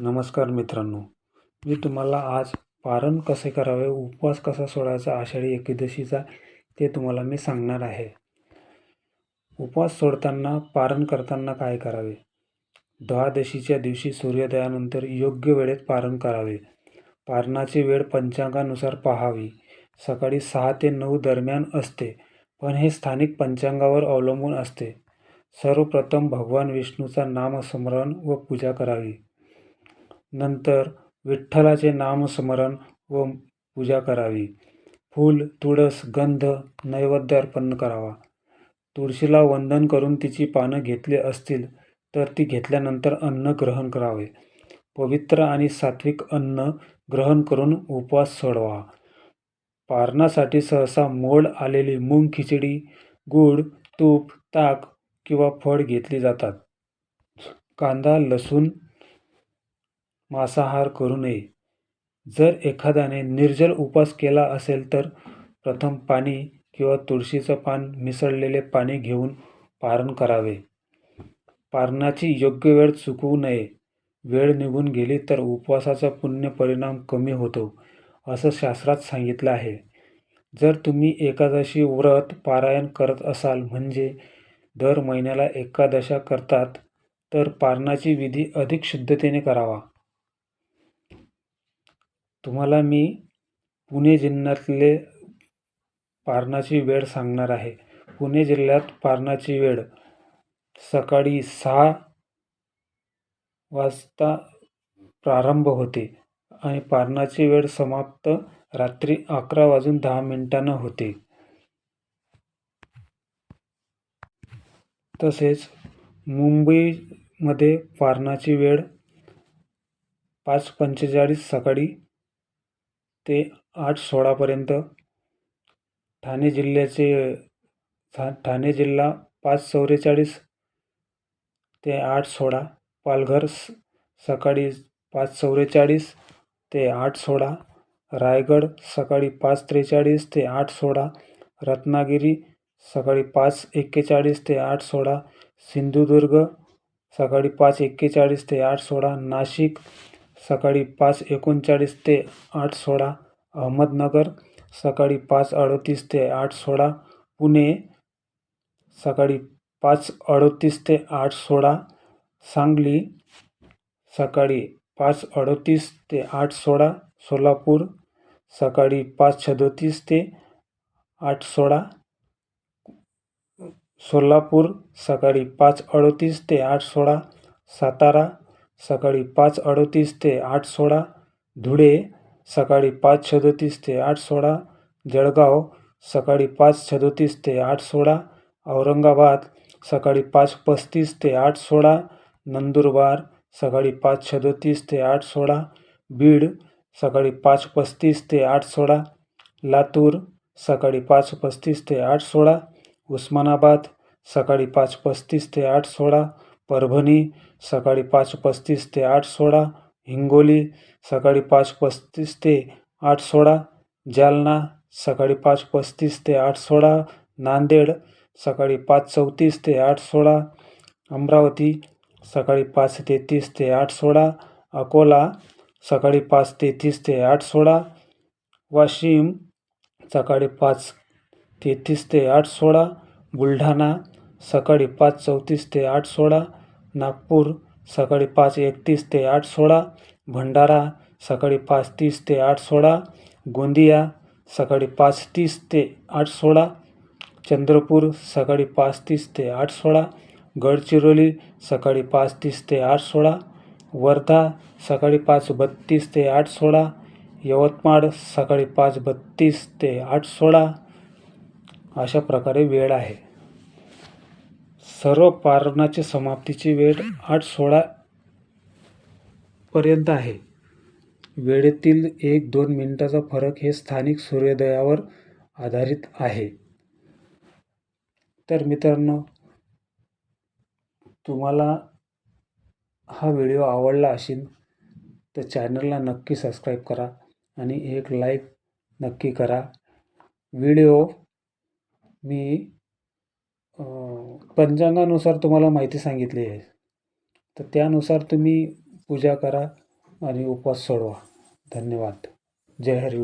नमस्कार मित्रांनो. मी तुम्हाला आज पारण कसे करावे उपवास कसा सोडायचा आषाढी एकादशीचा ते तुम्हाला मी सांगणार आहे. उपवास सोडताना पारण करताना काय करावे? द्वादशीच्या दिवशी सूर्योदयानंतर योग्य वेळेत पारण करावे. पारणाची वेळ पंचांगानुसार पाहावी. सकाळी सहा ते नऊ दरम्यान असते पण हे स्थानिक पंचांगावर अवलंबून असते. सर्वप्रथम भगवान विष्णूचा नामस्मरण व पूजा करावी. नंतर विठ्ठलाचे नामस्मरण व पूजा करावी. फूल तुळस गंध नैवेद्य अर्पण करावा. तुळशीला वंदन करून तिची पानं घेतली असतील तर ती घेतल्यानंतर अन्न ग्रहण करावे. पवित्र आणि सात्विक अन्न ग्रहण करून उपवास सोडवा. पारणासाठी सहसा मोड आलेली मूग खिचडी गूळ तूप ताक किंवा फळ घेतली जातात. कांदा लसूण मांसाहार करू नये. जर एखाद्याने निर्जल उपवास केला असेल तर प्रथम पाणी किंवा तुळशीचं पान मिसळलेले पाणी घेऊन पारण करावे. पारणाची योग्य वेळ चुकवू नये. वेळ निघून गेली तर उपवासाचा पुण्य परिणाम कमी होतो असं शास्त्रात सांगितलं आहे. जर तुम्ही एकादशी व्रत पारायण करत असाल म्हणजे दर महिन्याला एकादशा करतात तर पारणाची विधी अधिक शुद्धतेने करावा. तुम्हाला मी पुणे जिल्ह्यातले पारणाची वेळ सांगणार आहे. पुणे जिल्ह्यात पारणाची वेळ सकाळी सहा वाजता प्रारंभ होते आणि पारणाची वेळ समाप्त रात्री अकरा वाजून दहा मिनटानं होते. तसेच मुंबईमध्ये पारणाची वेळ पाच पंचेचाळीस सकाळी ते आठ सोळापर्यंत ठाणे जिल्ह्याचे ठा ठाणे जिल्हा पाच चौवेचाळीस ते आठ सोळा. पालघर स सकाळी पाच चौवेचाळीस ते आठ सोळा. रायगड सकाळी पाच त्रेचाळीस ते आठ सोळा. रत्नागिरी सकाळी पाच एक्केचाळीस ते आठ सोळा. सिंधुदुर्ग सकाळी पाच एक्केचाळीस ते आठ सोळा. नाशिक सकाळी पाच एकोणचाळीस ते आठ सोळा. अहमदनगर सकाळी पाच अडतीस ते आठ सोळा. पुणे सकाळी पाच अडतीस ते आठ सोळा. सांगली सकाळी पाच अडतीस ते आठ सोळा. सोलापूर सकाळी पाच सदोतीस ते आठ सोळा. सोलापूर सकाळी पाच अडतीस ते आठ सोळा. सातारा सकाळी पाच अडतीस ते आठ सोळा धुळे सकाळी पाच सदतीस ते आठ सोळा जळगाव सकाळी पाच सदतीस ते आठ सोळा औरंगाबाद सकाळी पाच पस्तीस ते आठ सोळा नंदुरबार सकाळी पाच सदतीस ते आठ सोळा बीड सकाळी पाच पस्तीस ते आठ सोळा लातूर सकाळी पाच पस्तीस ते आठ सोळा उस्मानाबाद सकाळी पाच पस्तीस ते आठ सोळा परभणी सकाळी पाच पस्तीस ते आठ सोळा हिंगोली सकाळी पाच पस्तीस ते आठ सोळा जालना सकाळी पाच पस्तीस ते आठ सोळा नांदेड सकाळी पाच चौतीस ते आठ सोळा अमरावती सकाळी पाच तेहतीस ते आठ सोळा अकोला सकाळी पाच तेहतीस ते आठ सोळा वाशिम सकाळी पाच तेहतीस ते आठ सोळा बुलढाणा सकाळी पाच चौतीस ते आठ सोळा नागपूर सकाळी पाच एकतीस ते आठ सोळा. भंडारा सकाळी पाच तीस ते आठ सोळा. गोंदिया सकाळी पाच तीस ते आठ सोळा. चंद्रपूर सकाळी पाच तीस ते आठ सोळा. गडचिरोली सकाळी पाच तीस ते आठ सोळा. वर्धा सकाळी पाच बत्तीस ते आठ सोळा. यवतमाळ सकाळी पाच बत्तीस ते आठ सोळा. अशा प्रकारे वेळ आहे. सर्व पारणाची समाप्तीची वेळ आठ सोळा पर्यंत आहे. वेळेतील एक दोन मिनिटाचा फरक हे स्थानिक सूर्योदयावर आधारित आहे. तर मित्रांनो तुम्हाला हा व्हिडिओ आवडला असेल तर चॅनलला नक्की सबस्क्राईब करा आणि एक लाईक नक्की करा. व्हिडिओ मी पंचांगानुसार तुम्हाला माहिती सांगितली आहे. तर त्यानुसार तुम्ही पूजा करा आणि उपवास सोडवा. धन्यवाद. जय हरी